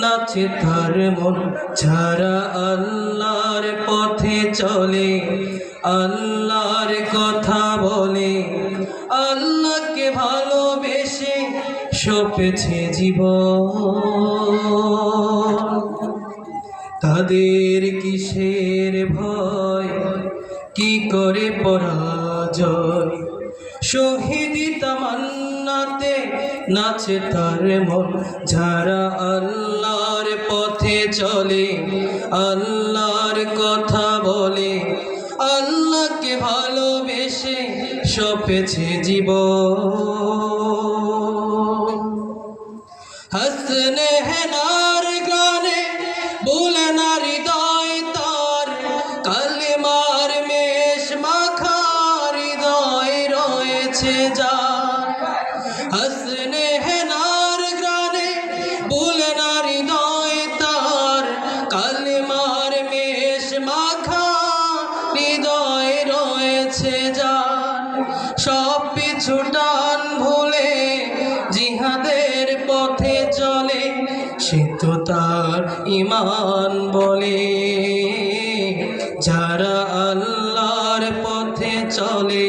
নাচে তার মন যারা আল্লাহর পথে চলে, আল্লাহর কথা বলে। আল্লাহকে ভালোবেসে সপেছে জীবন। তাদের কিসের ভয়? কি করে পরাজয়? শহীদ তামান্নাতে নাচে তার মন। যারা আল্লাহর পথে চলে, আল্লাহর কথা বলে, আল্লাহকে ভালোবেসে সপেছে জীবন। রয়েছে যার। হাসনে হেনার গানে বলে না হৃদয় তার। কালিমার মেষ মাখা হৃদয় রয়েছে যার। সব পিছু টান ভুলে জিহাদের পথে চলে, সে তো তার ইমান বলে। যারা আল্লাহর পথে চলে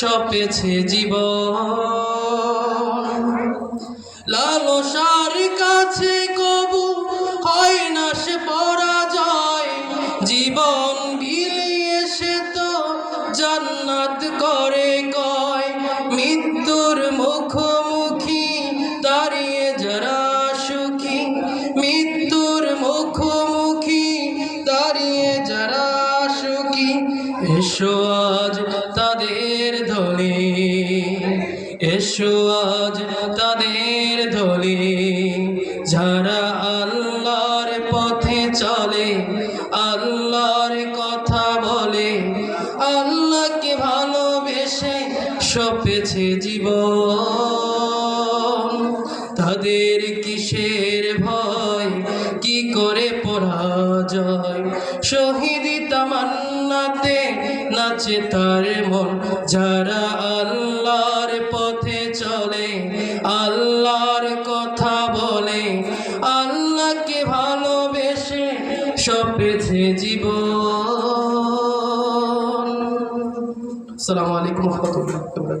সপেছে জীবন। লালসার কাছে কবু হয় না সে পরাজয়। জীবন বিলিয়ে সে তো জান্নাত করে কয়। মৃত্যুর মুখোমুখি তাদের ধনে। এসো আজ তাদের ধলে যারা আল্লাহর পথে চলে, আল্লাহর কথা বলে, আল্লাহকে ভালোবেসে সপেছে জীবন। তাদের কিসের তামান্নাতে নাচে তার মন। যারা আল্লাহর পথে চলে, আল্লাহর কথা বলে, আল্লাহকে ভালোবেসে সপেছে জীবন আসসালামু আলাইকুম রহমতুল্লাহ